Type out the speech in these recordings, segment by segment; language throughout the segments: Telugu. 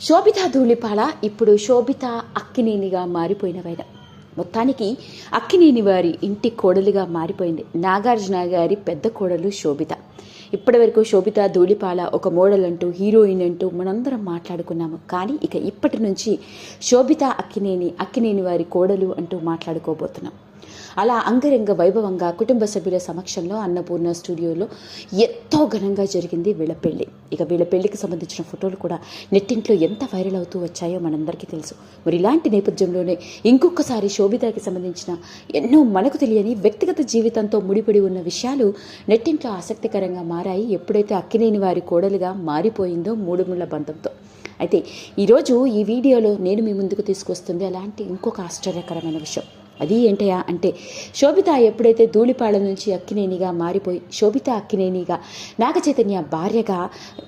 శోభిత ధూళిపాల ఇప్పుడు శోభిత అక్కినేనిగా మారిపోయినవైన. మొత్తానికి అక్కినేని వారి ఇంటి కోడలుగా మారిపోయింది. నాగార్జున గారి పెద్ద కోడలు శోభిత. ఇప్పటివరకు శోభిత ధూళిపాల ఒక మోడల్ అంటూ హీరోయిన్ అంటూ మనందరం మాట్లాడుకున్నాము. కానీ ఇక ఇప్పటి నుంచి శోభిత అక్కినేని అక్కినేని వారి కోడలు అంటూ మాట్లాడుకోబోతున్నాం. అలా అంగరంగ వైభవంగా కుటుంబ సభ్యుల సమక్షంలో అన్నపూర్ణ స్టూడియోలో ఎంతో ఘనంగా జరిగింది వీళ్ళ పెళ్ళి. ఇక వీళ్ళ పెళ్ళికి సంబంధించిన ఫోటోలు కూడా నెట్టింట్లో ఎంత వైరల్ అవుతూ వచ్చాయో మనందరికీ తెలుసు. మరి ఇలాంటి నేపథ్యంలోనే ఇంకొకసారి శోభితకి సంబంధించిన ఎన్నో మనకు తెలియని వ్యక్తిగత జీవితంతో ముడిపడి ఉన్న విషయాలు నెట్టింట్లో ఆసక్తికరంగా మారాయి. ఎప్పుడైతే అక్కినేని వారి కోడలుగా మారిపోయిందో మూడు ముళ్ళ బంధంతో. అయితే ఈరోజు ఈ వీడియోలో నేను మీ ముందుకు తీసుకొస్తుంది అలాంటి ఇంకొక ఆశ్చర్యకరమైన విషయం. అది ఏంటయా అంటే శోభిత ఎప్పుడైతే ధూళిపాళ నుంచి అక్కినేనిగా మారిపోయి శోభిత అక్కినేనిగా నాగచైతన్య భార్యగా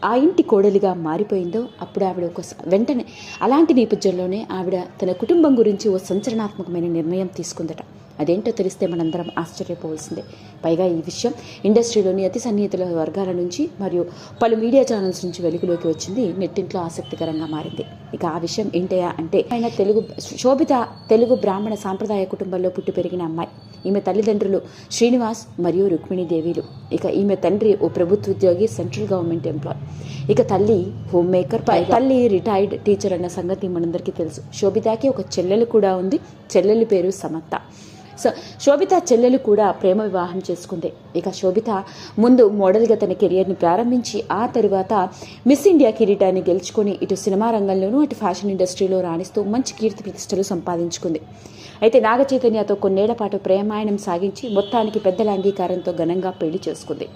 ఆ ఇంటి కోడలిగా మారిపోయిందో అప్పుడు ఆవిడ ఒక వెంటనే అలాంటి నేపథ్యంలోనే ఆవిడ తన కుటుంబం గురించి ఓ సంచలనాత్మకమైన నిర్ణయం తీసుకుందట. అదేంటో తెలిస్తే మనందరం ఆశ్చర్యపోవాల్సిందే. పైగా ఈ విషయం ఇండస్ట్రీలోని అతి సన్నిహితుల వర్గాల నుంచి మరియు పలు మీడియా ఛానల్స్ నుంచి వెలుగులోకి వచ్చింది. నెట్టింట్లో ఆసక్తికరంగా మారింది. ఇక ఆ విషయం ఏంటయా అంటే ఆయన తెలుగు శోభిత తెలుగు బ్రాహ్మణ సాంప్రదాయ కుటుంబంలో పుట్టి పెరిగిన అమ్మాయి. ఈమె తల్లిదండ్రులు శ్రీనివాస్ మరియు రుక్మిణీదేవిలు ఇక ఈమె తండ్రి ఓ ప్రభుత్వ ఉద్యోగి సెంట్రల్ గవర్నమెంట్ ఎంప్లాయ్. ఇక తల్లి హోమ్ మేకర్ తల్లి రిటైర్డ్ టీచర్ అన్న సంగతి మనందరికీ తెలుసు. శోభితకి ఒక చెల్లెలు కూడా ఉంది. చెల్లెలి పేరు సమత్త సో శోభిత చెల్లెలు కూడా ప్రేమ వివాహం చేసుకుంది. ఇక శోభిత ముందు మోడల్గా తన కెరియర్ని ప్రారంభించి ఆ తరువాత మిస్ ఇండియా కిరీటాన్ని గెలుచుకొని ఇటు సినిమా రంగంలోనూ అటు ఫ్యాషన్ ఇండస్ట్రీలో రాణిస్తూ మంచి కీర్తి ప్రతిష్టలు సంపాదించుకుంది. అయితే నాగ చైతన్యతో కొన్నేళ్ళ పాటు ప్రేమాయణం సాగించి మొత్తానికి పెద్దల అంగీకారంతో ఘనంగా పెళ్ళి చేసుకుంది.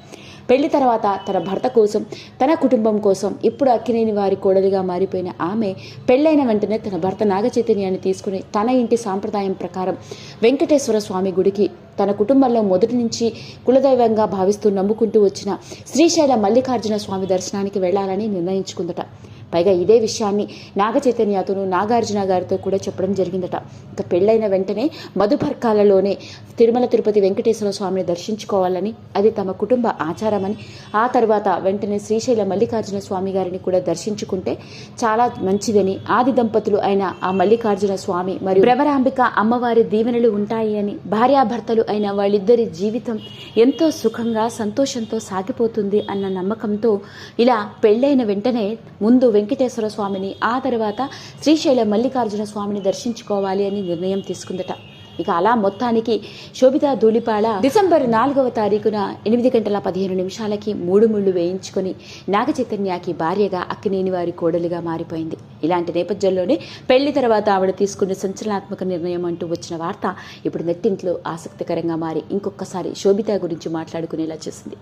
పెళ్ళి తర్వాత తన భర్త కోసం తన కుటుంబం కోసం ఇప్పుడు అక్కినేని వారి కోడలిగా మారిపోయిన ఆమె పెళ్ళైన వెంటనే తన భర్త నాగ చైతన్యాన్ని తీసుకుని తన ఇంటి సాంప్రదాయం ప్రకారం వెంకటేశ్వర స్వామి గుడికి తన కుటుంబంలో మొదటి నుంచి కులదైవంగా భావిస్తూ నమ్ముకుంటూ వచ్చిన శ్రీశైల మల్లికార్జున స్వామి దర్శనానికి వెళ్ళాలని నిర్ణయించుకుందట. పైగా ఇదే విషయాన్ని నాగచైతన్యతోనూ నాగార్జున గారితో కూడా చెప్పడం జరిగిందట. ఇక పెళ్ళైన వెంటనే మధుపర్కాలలోనే తిరుమల తిరుపతి వెంకటేశ్వర స్వామిని దర్శించుకోవాలని అది తమ కుటుంబ ఆచారమని ఆ తర్వాత వెంటనే శ్రీశైల మల్లికార్జున స్వామి గారిని కూడా దర్శించుకుంటే చాలా మంచిదని ఆది దంపతులు అయిన ఆ మల్లికార్జున స్వామి మరియు భ్రమరాంబిక అమ్మవారి దీవెనలు ఉంటాయి అని భార్యాభర్తలు అయిన వాళ్ళిద్దరి జీవితం ఎంతో సుఖంగా సంతోషంతో సాగిపోతుంది అన్న నమ్మకంతో ఇలా పెళ్ళైన వెంటనే ముందు వెంకటేశ్వర స్వామిని ఆ తర్వాత శ్రీశైల మల్లికార్జున స్వామిని దర్శించుకోవాలి అని నిర్ణయం తీసుకుందట. ఇక అలా మొత్తానికి శోభిత ధూళిపాళ డిసెంబర్ నాలుగవ తారీఖున ఎనిమిది గంటల పదిహేను నిమిషాలకి మూడు ముళ్ళు వేయించుకొని నాగ చైతన్యకి భార్యగా అక్కినేని వారి కోడలిగా మారిపోయింది. ఇలాంటి నేపథ్యంలోనే పెళ్ళి తర్వాత ఆవిడ తీసుకున్న సంచలనాత్మక నిర్ణయం అంటూ వచ్చిన వార్త ఇప్పుడు నెట్టింట్లో ఆసక్తికరంగా మారి ఇంకొకసారి శోభిత గురించి మాట్లాడుకునేలా చేసింది.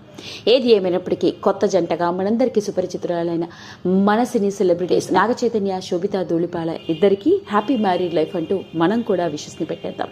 ఏది ఏమైనప్పటికీ కొత్త జంటగా మనందరికీ సుపరిచితురాలైన మన సినీ సెలబ్రిటీస్ నాగ చైతన్య శోభిత ధూళిపాళ ఇద్దరికీ హ్యాపీ మ్యారీడ్ లైఫ్ అంటూ మనం కూడా విషస్ని పెట్టేద్దాం.